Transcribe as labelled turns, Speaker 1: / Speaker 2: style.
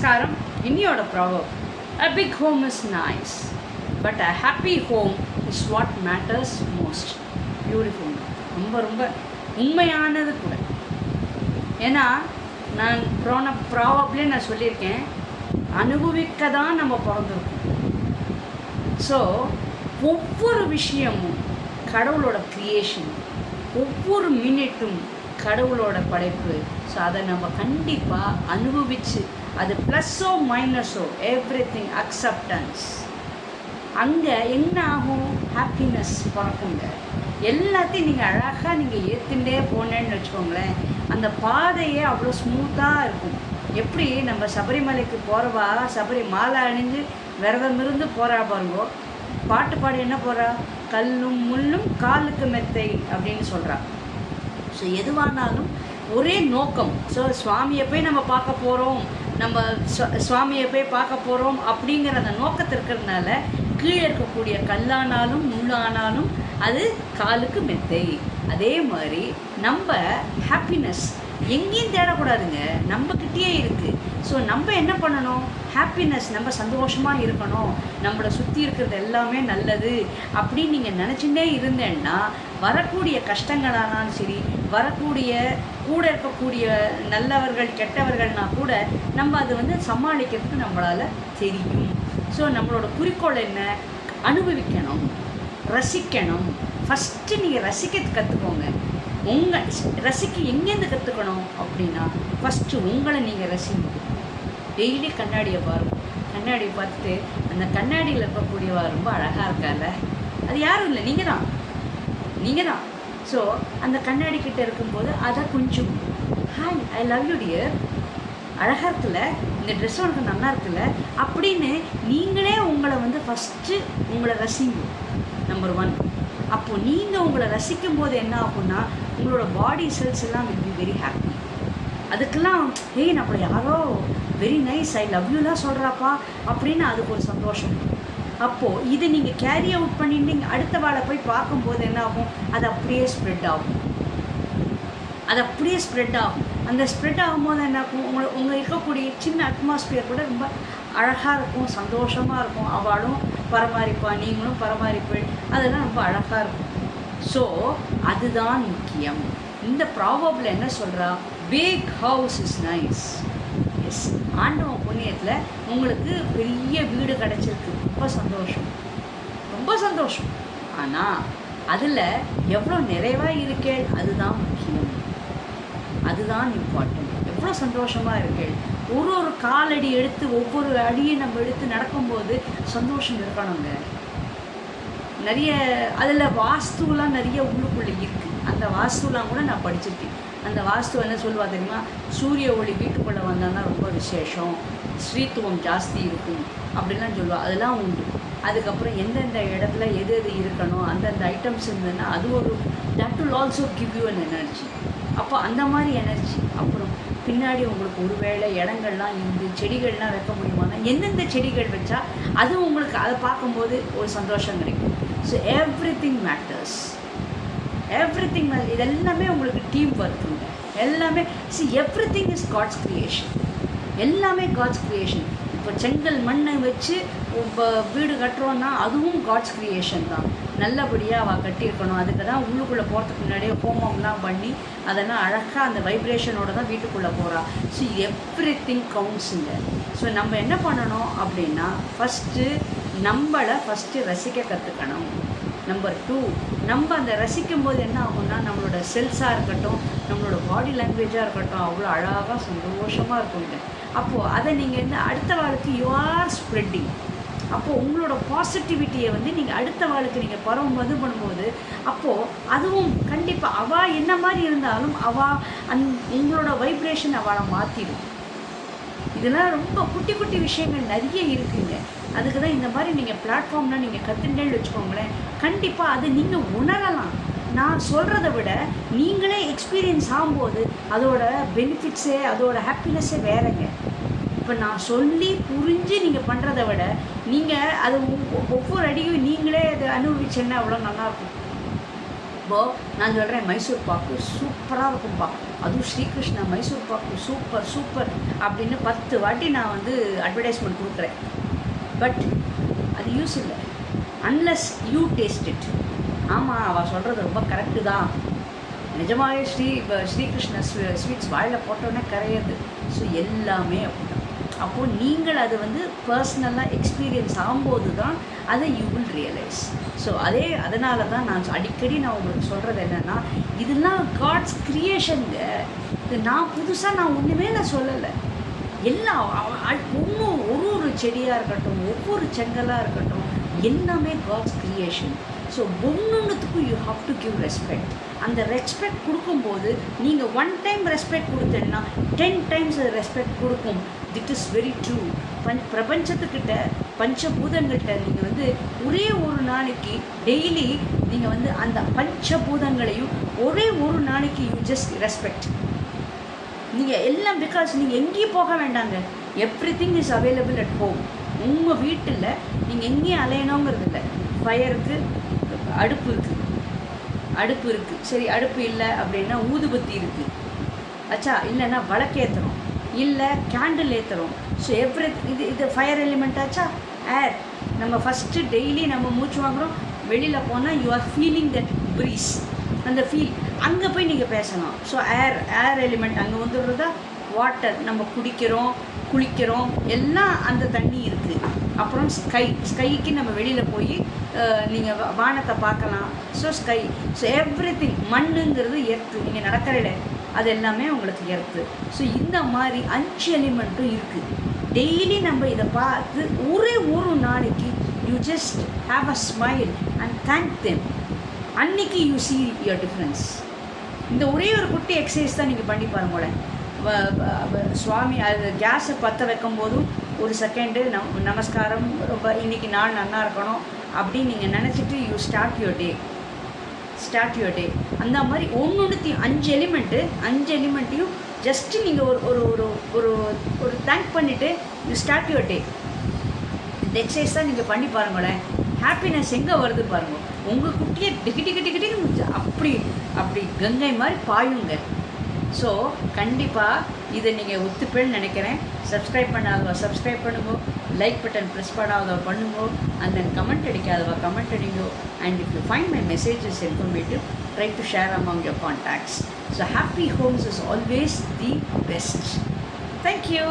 Speaker 1: நமஸ்காரம். இன்னியோட proverb a big home is nice but a happy home is what matters most beautiful ரொம்ப ரொம்ப உண்மையானது கூட. ஏன்னா நான் ப்ரோன ப்ராபப்ளே நான் சொல்லியிருக்கேன் அனுபவிக்க தான் நம்ம பிறந்திருக்கோம். ஸோ ஒவ்வொரு விஷயமும் கடவுளோட க்ரியேஷன் ஒவ்வொரு மினிட்டும் கடவுளோட படைப்பு ஸோ அதை நம்ம கண்டிப்பாக அனுபவித்து அது ப்ளஸ்ஸோ மைனஸோ எவ்ரி திங் அக்செப்டன்ஸ் அங்கே என்ன ஆகும்? ஹாப்பினஸ் பிறக்குங்க. எல்லாத்தையும் நீங்கள் அழகாக நீங்கள் ஏற்றுண்டே போனேன்னு வச்சுக்கோங்களேன் அந்த பாதையே அவ்வளோ ஸ்மூத்தாக இருக்கும். எப்படி நம்ம சபரிமலைக்கு போகிறவா சபரி மாலை அணிஞ்சு விரதம் இருந்து போகிறா பாருங்கோ. பாட்டு பாடி என்ன போகிறா கல்லும் முள்ளும் காலுக்கு மெத்தை அப்படின்னு சொல்கிறா ஸோ எதுவானாலும் ஒரே நோக்கம். ஸோ சுவாமியை போய் நம்ம பார்க்க போகிறோம் நம்ம சுவாமியை போய் பார்க்க போகிறோம் அப்படிங்கிற அந்த நோக்கத்து இருக்கிறதுனால கீழே இருக்கக்கூடிய கல்லானாலும் முள்ளானாலும் அது காலுக்கு மெத்தை. அதே மாதிரி நம்ம ஹாப்பினஸ் எங்கேயும் தேடக்கூடாதுங்க. நம்மக்கிட்டேயே இருக்குது ஸோ நம்ம என்ன பண்ணணும்? ஹாப்பினஸ் நம்ம சந்தோஷமாக இருக்கணும். நம்மளை சுற்றி இருக்கிறது எல்லாமே நல்லது அப்படின்னு நீங்கள் நினச்சிட்டே இருந்தேன்னா வரக்கூடிய கஷ்டங்களானாலும் சரி வரக்கூடிய கூட இருக்கக்கூடிய நல்லவர்கள் கெட்டவர்கள்னா கூட நம்ம அதை வந்து சமாளிக்கிறதுக்கு நம்மளால் தெரியும். ஸோ நம்மளோட குறிக்கோள் என்ன? அனுபவிக்கணும். ரசிக்கணும். ஃபஸ்ட்டு நீங்கள் ரசிக்கிறது கற்றுக்கோங்க உங்கள் ரசிக்க எங்கேருந்து கற்றுக்கணும் அப்படின்னா ஃபஸ்ட்டு உங்களை நீங்கள் ரசிங்க டெய்லி கண்ணாடியை பாருங்க. கண்ணாடியை பார்த்துட்டு அந்த கண்ணாடியில் இருக்கக்கூடியவா ரொம்ப அழகாக இருக்கால. அது யாரும் இல்லை நீங்கள் தான். நீங்கள் தான். ஸோ அந்த கண்ணாடி கிட்ட இருக்கும்போது அதை கொஞ்சம் hi I love you dear அழகாக இருக்குல்ல? இந்த ட்ரெஸ் உனக்கு நல்லா இருக்குல்ல? அப்படின்னு நீங்களே உங்களை வந்து ஃபஸ்ட்டு உங்களை ரசிங்க நம்பர் ஒன் அப்போது நீங்கள் உங்களை ரசிக்கும் போது என்ன ஆகும்னா உங்களோட பாடி செல்ஸ் எல்லாம் வில் பி வெரி ஹாப்பி அதுக்கெல்லாம் ஏய் நம்மளை யாரோ வெரி நைஸ் ஐ லவ் யூலாம் சொல்கிறாப்பா அப்படின்னு அதுக்கு ஒரு சந்தோஷம். அப்போது இதை நீங்கள் கேரி அவுட் பண்ணிட்டு அடுத்த வாழை போய் பார்க்கும்போது என்ன ஆகும்? அது அப்படியே ஸ்ப்ரெட் ஆகும். அது அப்படியே ஸ்ப்ரெட் ஆகும். அந்த ஸ்ப்ரெட் ஆகும்போது என்ன ஆகும்? உங்களை உங்கள் இருக்கக்கூடிய சின்ன அட்மாஸ்பியர் கூட ரொம்ப அழகாக இருக்கும் சந்தோஷமாக இருக்கும். அவளும் பராமரிப்பா நீங்களும் பராமரிப்பு அதெல்லாம் ரொம்ப அழகாக இருக்கும். ஸோ அதுதான் முக்கியம். இந்த ப்ராபபிள் என்ன சொல்கிறா big house is nice yes ஆண்டவன் புண்ணியத்தில் உங்களுக்கு பெரிய வீடு கிடச்சிருக்கு. ரொம்ப சந்தோஷம். ரொம்ப சந்தோஷம். ஆனால் அதில் எவ்வளோ நிறைவாக இருக்கேள் அதுதான் முக்கியம். அதுதான் இம்பார்ட்டன்ட் எவ்வளோ சந்தோஷமாக இருக்கேள் ஒரு ஒரு காலடி எடுத்து ஒவ்வொரு அடியும் நம்ம எடுத்து நடக்கும்போது சந்தோஷம் இருக்கணுங்க. நிறைய அதில் வாஸ்துலாம் நிறைய உள்ளுக்குள்ளே இருக்குது அந்த வாஸ்துலாம் கூட நான் படிச்சிருக்கேன். அந்த வாஸ்து என்ன சொல்லுவா தெரியுமா? சூரிய ஒளி வீட்டுக்குள்ளே வந்தான்னா ரொம்ப விசேஷம். ஸ்ரீத்துவம் ஜாஸ்தி இருக்கும் அப்படின்லாம் சொல்லுவா. அதெல்லாம் உண்டு. அதுக்கப்புறம் எந்தெந்த இடத்துல எது எது இருக்கணும் அந்தந்த ஐட்டம்ஸ் இருந்ததுன்னா அது ஒரு that will also give you an energy அப்போ அந்த மாதிரி எனர்ஜி அப்புறம் பின்னாடி உங்களுக்கு ஒருவேளை இடங்கள்லாம் இருந்து செடிகள்லாம் வைக்க முடியுமானா எந்தெந்த செடிகள் வச்சா அது உங்களுக்கு அதை பார்க்கும்போது ஒரு சந்தோஷம் கிடைக்கும். So everything matters everything இது எல்லாமே உங்களுக்கு டீம் ஒர்க்குங்க எல்லாமே see everything is God's creation எல்லாமே காட்ஸ் கிரியேஷன் இப்போ செங்கல் மண்ணை வச்சு இப்போ வீடு கட்டுறோன்னா அதுவும் காட்ஸ் கிரியேஷன் தான். நல்லபடியாக அவள் கட்டியிருக்கணும். அதுக்கு தான் உள்ளுக்குள்ளே போகிறதுக்கு முன்னாடியே ஹோமம்லாம் பண்ணி அதெல்லாம் அழகாக அந்த வைப்ரேஷனோட தான் வீட்டுக்குள்ளே போகிறாள் ஸோ எவ்ரி திங் கவுண்ட்ஸுங்க ஸோ நம்ம என்ன பண்ணணும் அப்படின்னா ஃபஸ்ட்டு நம்மளை ஃபஸ்ட்டு ரசிக்க கற்றுக்கணும் நம்பர் டூ நம்ம அந்த ரசிக்கும் போது என்ன ஆகும்னா நம்மளோட செல்ஸாக இருக்கட்டும் நம்மளோட பாடி லாங்குவேஜாக இருக்கட்டும் அவ்வளோ அழகாக சந்தோஷமாக இருக்குங்க. அப்போது அதை நீங்கள் வந்து அடுத்த வாழ்க்கை யூ ஆர் ஸ்ப்ரெட்டிங் அப்போது உங்களோட பாசிட்டிவிட்டியை வந்து நீங்கள் அடுத்த வாழ்க்கை நீங்கள் பரவும் இது பண்ணும்போது அப்போது அதுவும் கண்டிப்பாக அவள் என்ன மாதிரி இருந்தாலும் அவள் அந் உங்களோட வைப்ரேஷன் அவளை மாற்றிடும் இதெல்லாம் ரொம்ப குட்டி குட்டி விஷயங்கள் நிறைய இருக்குங்க. அதுக்கு தான் இந்த மாதிரி நீங்கள் பிளாட்ஃபார்ம்லாம் நீங்கள் கற்றுட்டேன்னு வச்சுக்கோங்களேன். கண்டிப்பாக அதை நீங்கள் உணரலாம். நான் சொல்கிறத விட நீங்களே எக்ஸ்பீரியன்ஸ் ஆகும்போது அதோட பெனிஃபிட்ஸே அதோட ஹாப்பினஸ்ஸே வேறங்க. இப்போ நான் சொல்லி புரிஞ்சு நீங்கள் பண்ணுறத விட நீங்கள் அது ஒவ்வொரு அடியும் நீங்களே அதை அனுபவிச்சேன்னா அவ்வளோ நல்லாயிருக்கும். இப்போ நான் சொல்கிறேன் மைசூர் பாக்கு சூப்பராக இருக்கும்ப்பா அதுவும் ஸ்ரீகிருஷ்ணா மைசூர் பாக்கு சூப்பர் சூப்பர் அப்படின்னு பத்து வாட்டி நான் வந்து அட்வர்டைஸ்மெண்ட் கொடுக்குறேன். பட் அது யூஸ் இல்லை. அன்லஸ் யூ டேஸ்ட் இட் ஆமாம் அவள் சொல்கிறது ரொம்ப கரெக்டு தான். நிஜமாகவே ஸ்ரீ ஸ்ரீகிருஷ்ண ஸ்வீட்ஸ் வாயில் போட்டோன்னே கரையாது. ஸோ எல்லாமே அப்படிதான். அப்போது நீங்கள் அது வந்து பர்சனலாக எக்ஸ்பீரியன்ஸ் ஆகும்போது தான் அதை யூ வில் ரியலைஸ் ஸோ அதே அதனால தான் நான் அடிக்கடி நான் உங்களுக்கு சொல்கிறது என்னென்னா இதெல்லாம் காட்ஸ் கிரியேஷனுங்க இது நான் புதுசாக நான் ஒன்றுமே நான் சொல்லலை. எல்லாம் ஒன்றும் ஒரு ஒரு செடியாக இருக்கட்டும் ஒவ்வொரு செங்கலாக இருக்கட்டும் எல்லாமே God's creation so ஒன்னொன்றுத்துக்கும் you have to give respect அந்த ரெஸ்பெக்ட் கொடுக்கும்போது நீங்கள் ஒன் டைம் ரெஸ்பெக்ட் கொடுத்தேன்னா டென் டைம்ஸ் ரெஸ்பெக்ட் கொடுக்கும். திட் இஸ் வெரி ட்ரூ பஞ் பிரபஞ்சத்துக்கிட்ட பஞ்சபூதங்கள்கிட்ட நீங்கள் வந்து ஒரே ஒரு நாளைக்கு டெய்லி நீங்கள் வந்து அந்த பஞ்சபூதங்களையும் ஒரே ஒரு நாளைக்கு யூ ஜஸ்ட் ரெஸ்பெக்ட் நீங்கள் எல்லாம் பிகாஸ் நீங்கள் எங்கேயும் போக வேண்டாங்க. Everything is available at home உங்கள் வீட்டில் நீங்கள் எங்கேயும் அலையணுங்கிறது இல்லை. ஃபயருக்கு அடுப்பு இருக்குது அடுப்பு இருக்குது சரி அடுப்பு இல்லை அப்படின்னா ஊதுபத்தி இருக்குது அச்சா இல்லைன்னா வழக்கேற்றுறோம் இல்லை கேண்டில் ஏற்றுறோம் ஸோ எவ்ரி இது இது ஃபயர் எலிமெண்ட் ஆச்சா? ஏர் நம்ம ஃபஸ்ட்டு டெய்லி நம்ம மூச்சு வாங்குகிறோம் வெளியில் போனால் you are feeling that breeze அந்த ஃபீல் அங்கே போய் நீங்கள் பேசலாம் ஸோ ஏர் ஏர் எலிமெண்ட் அங்கே வந்துடுறதா? வாட்டர் நம்ம குடிக்கிறோம் குளிக்கிறோம். எல்லாம் அந்த தண்ணி இருக்குது அப்புறம் ஸ்கை ஸ்கைக்கு நம்ம வெளியில் போய் நீங்கள் வானத்தை பார்க்கலாம். So sky so everything மண்ணுங்கிறது எர்த்து நீங்கள் நடக்கிற அது எல்லாமே உங்களுக்கு எர்த்து ஸோ இந்த மாதிரி அஞ்சு எலிமெண்ட்டும் இருக்குது டெய்லி நம்ம இதை பார்த்து ஒரே ஒரு நாளைக்கு you just have a smile and thank them அன்னைக்கு யூ சீ யுவர் டிஃப்ரென்ஸ் இந்த ஒரே ஒரு குட்டி எக்ஸசைஸ் தான் நீங்கள் பண்ணி பாருங்களேன் சுவாமி அது கேஸை பற்ற வைக்கும் போதும் ஒரு செகண்டு நம் நமஸ்காரம் ரொம்ப இன்னைக்கு நாள் நல்லா இருக்கணும் அப்படின்னு நீங்கள் நினச்சிட்டு you start your day start your day அந்த மாதிரி ஒன்று அஞ்சு எலிமெண்ட்டு அஞ்சு எலிமெண்ட்டையும் ஜஸ்ட்டு நீங்கள் ஒரு ஒரு ஒரு ஒரு ஒரு தேங்க் பண்ணிவிட்டு யூ ஸ்டார்ட் யுவர் டே இந்த எக்ஸசைஸ் தான் நீங்கள் பண்ணி பாருங்களேன் ஹாப்பினஸ் எங்கே வருது பாருங்கள் உங்கள் குட்டியை டிக்கி டிக்கி டிக்கி அப்படி அப்படி கங்கை மாதிரி பாயுங்க. ஸோ கண்டிப்பாக இதை நீங்கள் ஒத்துப்பேன்னு நினைக்கிறேன். சப்ஸ்கிரைப் பண்ணாதவா சப்ஸ்கிரைப் பண்ணுங்கோ. லைக் பட்டன் ப்ரெஸ் பண்ணாதவா பண்ணுங்கோ. அண்ட் தென் கமெண்ட் அடிக்காதவா comment அடிங்கோ. And if you find my messages informative try to share among your contacts so happy homes is always the best thank you